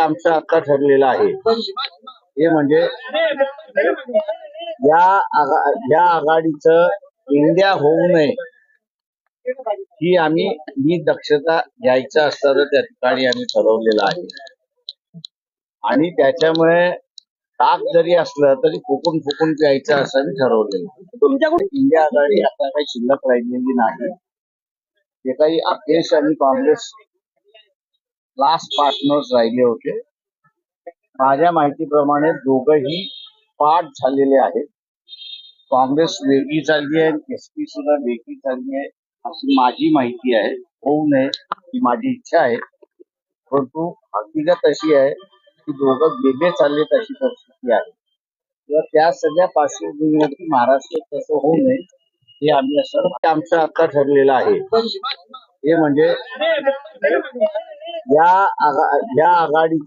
आमचं आता ठरलेलं आहे. ते म्हणजे या आघा- या आघाडीचं इंडिया होऊ नये ही आम्ही ही दक्षता घ्यायचं असताना त्या ठिकाणी आम्ही ठरवलेलं आहे. आणि त्याच्यामुळे ताक जरी असलं तरी फुकून फुकून प्यायचं असं आम्ही ठरवलेलं आहे. तुमच्याकडून इंडिया आघाडी आता काही शिल्लक राहिलेली नाही. जे काही अखिलेश आणि काँग्रेस लास्ट पार्टनर्स राहिले होते. माझ्या माहितीप्रमाणे दोघंही पाठ झालेले आहेत. काँग्रेस वेगळी चालली आहे एस पी सुद्धा वेगळी चालली आहे अशी माझी माहिती आहे. होऊ नये ही माझी इच्छा आहे. परंतु हकीकत अशी आहे की दोघं वेगळे चालले अशी परिस्थिती आहे. तर त्या सगळ्या पार्श्वभूमीवरती महाराष्ट्रात तसं होऊ नये हे आम्ही असं आमचं आता ठरलेलं आहे. ते म्हणजे या आघा या आघाडीचं